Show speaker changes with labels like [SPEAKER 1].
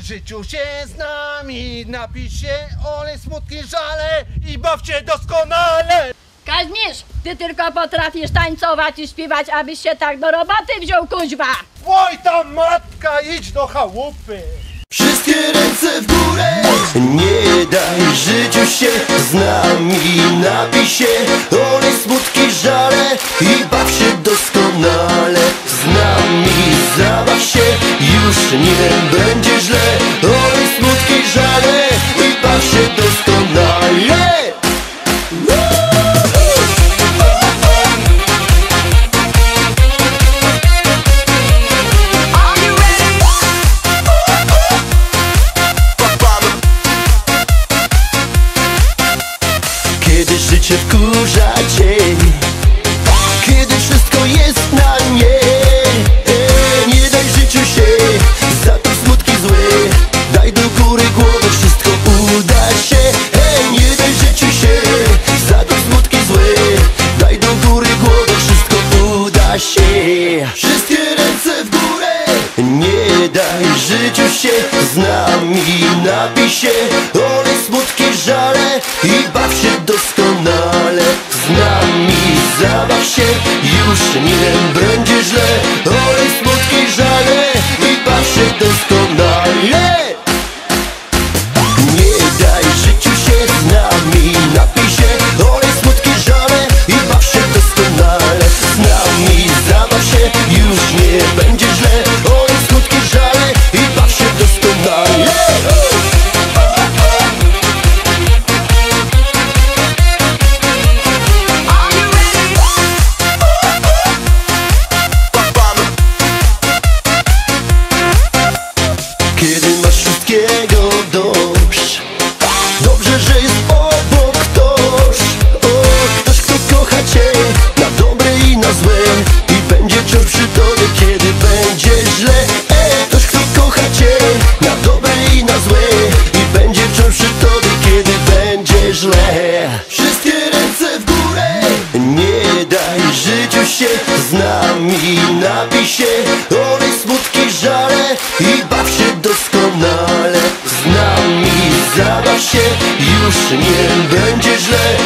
[SPEAKER 1] życiu się z nami, napij się, olej smutki, żale i baw się doskonale.
[SPEAKER 2] Kazimierz, ty tylko potrafisz tańcować i śpiewać, abyś się tak do roboty wziął, kuźwa!
[SPEAKER 1] Oj tam matka, idź do chałupy.
[SPEAKER 3] Wszystkie ręce w górę Nie daj życiu się z nami Napij się, olej smutki, żale I Już nie będzie źle Olej smutki, żale I baw się doskonale. Kiedy życie wkurza cię Za to smutki złe Daj do góry głowę Wszystko uda się. E, Nie daj życiu się. Za to smutki złe Daj do góry głowę Wszystko uda się. Wszystkie ręce w górę. Nie daj życiu się Z nami napij się z nami Napij się, olej smutki, żale I baw się doskonale. Z nami zabaw się Już nie będzie źle